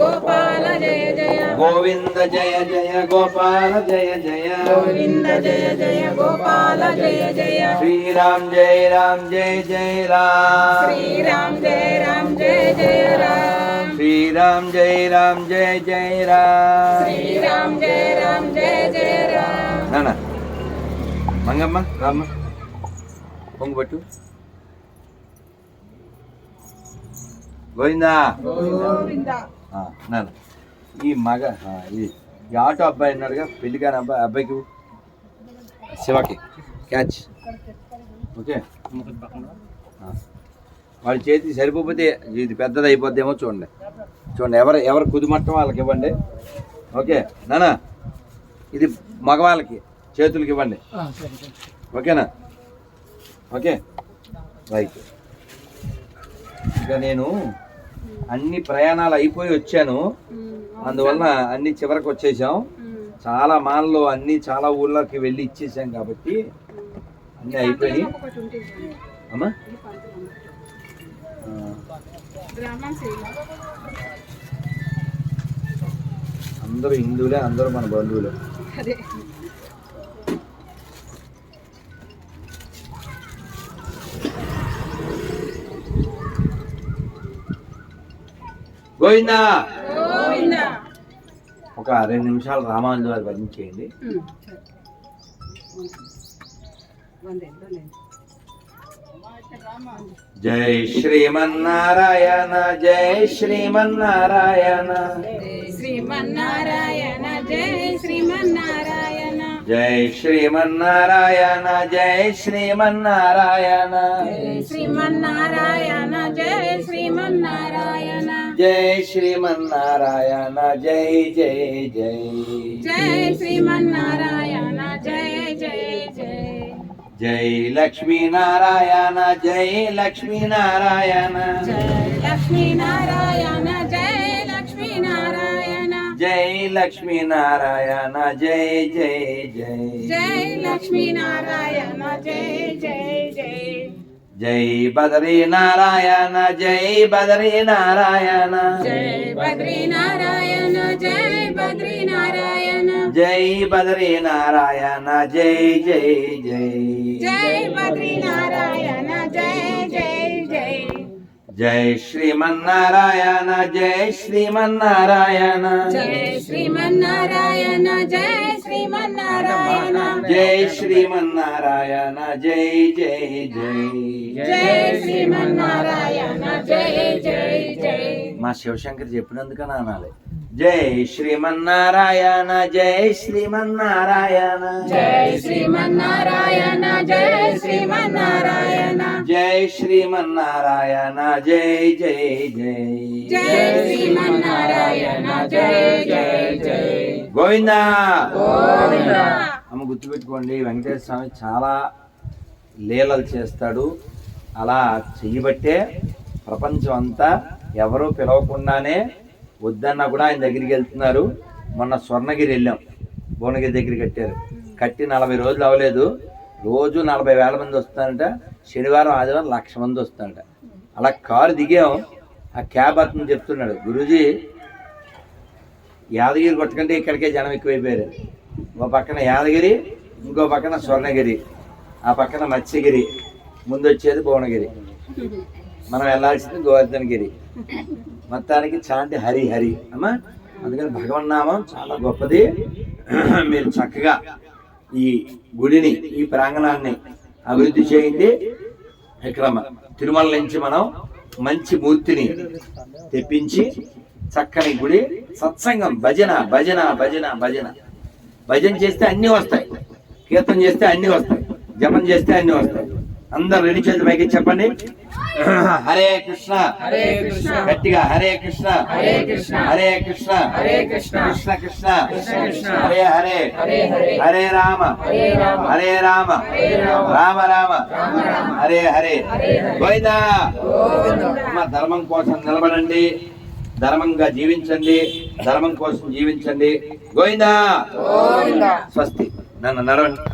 గోపాల జయ జయ గోవింద జయ జయ గోపాల జయ జయ గోవింద జయ జయ గోపాల జయ జయ శ్రీరామ్ జయ రామ్ జయ జయ రామ్ శ్రీరామ్ జయ రామ్ జయ జయ రామ్ శ్రీరామ్ జయ రామ్ జయ జయ రామ్ శ్రీరామ్ జయ రామ్ జయ జయ రామ్ నాన్న మంగమ్మ రామ్మ పొంగు పట్టు గోవిందా గోవింద ఆ, నాన్న. ఈ మగ ఆ, ఈ ఆటో అబ్బాయి ఉన్నాడుగా పెళ్ళి కాని అబ్బాయి అబ్బాయికి. శివకి. Catch okay. వాళ్ళ చేతికి సరిపోతే ఇది పెద్దది అయిపోద్దేమో చూడండి. చూడండి ఎవరు ఎవరు కుదిమట్టం వాళ్ళకి ఇవ్వండి. ఓకే? నానా ఇది మగవాళ్ళకి చేతులకి ఇవ్వండి. ఓకేనా? ఓకే? రైట్ ఇంకా నేను అన్ని ప్రయాణాలు అయిపోయి వచ్చాను. అందువలన అన్ని చివరికి వచ్చేసాం. చాలా మాల్లో అన్ని చాలా ఊళ్ళకి వెళ్ళి ఇచ్చేసాం కాబట్టి అన్నీ అయిపోయి అమ్మా? అందరూ హిందువులే అందరూ మన బంధువులే. గోవిందా. ఒక రెండు నిమిషాలు రామానుజు వారి భజన చేయండి జై శ్రీమన్నారాయణ జై శ్రీమన్నారాయణ. శ్రీమన్నారాయణ జయ శ్రీమన్నారాయణ. జై శ్రీమన్నారాయణ జై శ్రీమన్నారాయణ. శ్రీమన్నారాయణ జయ శ్రీమన్నారాయణ. జై శ్రీమన్నారాయణ జై జై జై. జయ శ్రీమన్నారాయణ జయ జయ జయ జై లక్ష్మీనారాయణ జై లక్ష్మీనారాయణ. జయ లక్ష్మీనారాయణ జయ లక్ష్మీనారాయణ. జై లక్ష్మీనారాయణ జై జై జై. జయ లక్ష్మీనారాయణ జయ జయ జయ జై బదరీ నారాయణ జై బదరీ నారాయణ. జయ బద్రీ నారాయణ జయ బద్రీ నారాయణ. జై బదరీ నారాయణ జై జై జై. జయ బద్రీ నారాయణ జయ జయ జయ జై శ్రీమన్నారాయణ జై శ్రీమన్నారాయణ. జయ శ్రీమన్నారాయణ జయ శ్రీమన్నారాయణ. జై శ్రీమన్నారాయణ జై జై జై. జయ శ్రీమన్నారాయణ జయ జయ జయ మా శివశంకర్ చెప్పినందుకని అనాలి. జై శ్రీమన్నారాయణ జై శ్రీమన్నారాయణ. జయ శ్రీమన్నారాయణ జయ శ్రీమన్నారాయణ. జై శ్రీమన్నారాయణ జై జై జై. జయ శ్రీమన్నారాయణ జయ జయ జయ గోవిందా! అమ్మ గుర్తుపెట్టుకోండి వెంకటేశ్వర స్వామి చాలా లీలలు చేస్తాడు. అలా చెయ్యబట్టే ప్రపంచం అంతా ఎవరూ పిలవకుండానే వద్దన్నా కూడా ఆయన దగ్గరికి వెళ్తున్నారు. మొన్న స్వర్ణగిరి వెళ్ళాం భువనగిరి దగ్గర కట్టారు. కట్టి నలభై రోజులు అవ్వలేదు. రోజు నలభై వేల మంది వస్తారంట శనివారం ఆదివారం లక్ష మంది వస్తారంట అలా కారు దిగాం. ఆ క్యాబ్ అతను చెప్తున్నాడు గురూజీ యాదగిరి కొట్టకంటే ఇక్కడికే జనం ఎక్కువైపోయారు. ఒక పక్కన యాదగిరి ఇంకో పక్కన స్వర్ణగిరి ఆ పక్కన మత్స్యగిరి ముందు వచ్చేది భువనగిరి. మనం వెళ్ళాల్సింది గోవర్ధనగిరి. మొత్తానికి చాంటి హరి హరి. అమ్మా అందుకని భగవన్నామం చాలా గొప్పది. మీరు చక్కగా ఈ గుడిని ఈ ప్రాంగణాన్ని అభివృద్ధి చేయండి. ఇక్కడ తిరుమల నుంచి మనం మంచి మూర్తిని తెప్పించి చక్కని గుడి సత్సంగం భజన భజన భజన భజన. భజన చేస్తే అన్నీ వస్తాయి. కీర్తన చేస్తే అన్నీ వస్తాయి. జపం చేస్తే అన్నీ వస్తాయి. అందరు రెడీ చేతి పైకి చెప్పండి. హరే కృష్ణ. హరే కృష్ణ. గట్టిగా హరే కృష్ణ. హరే కృష్ణ. హరే కృష్ణ. హరే కృష్ణ. కృష్ణ కృష్ణ. హరే హరే. హరే రామ. హరే రామ. రామ. రామ. హరే హరే. గోవిందా. గోవింద. అమ్మ ధర్మం కోసం నిలబడండి. ధర్మంగా జీవించండి ధర్మం కోసం జీవించండి. గోవిందా? స్వస్తి. నన్ను నడవండి.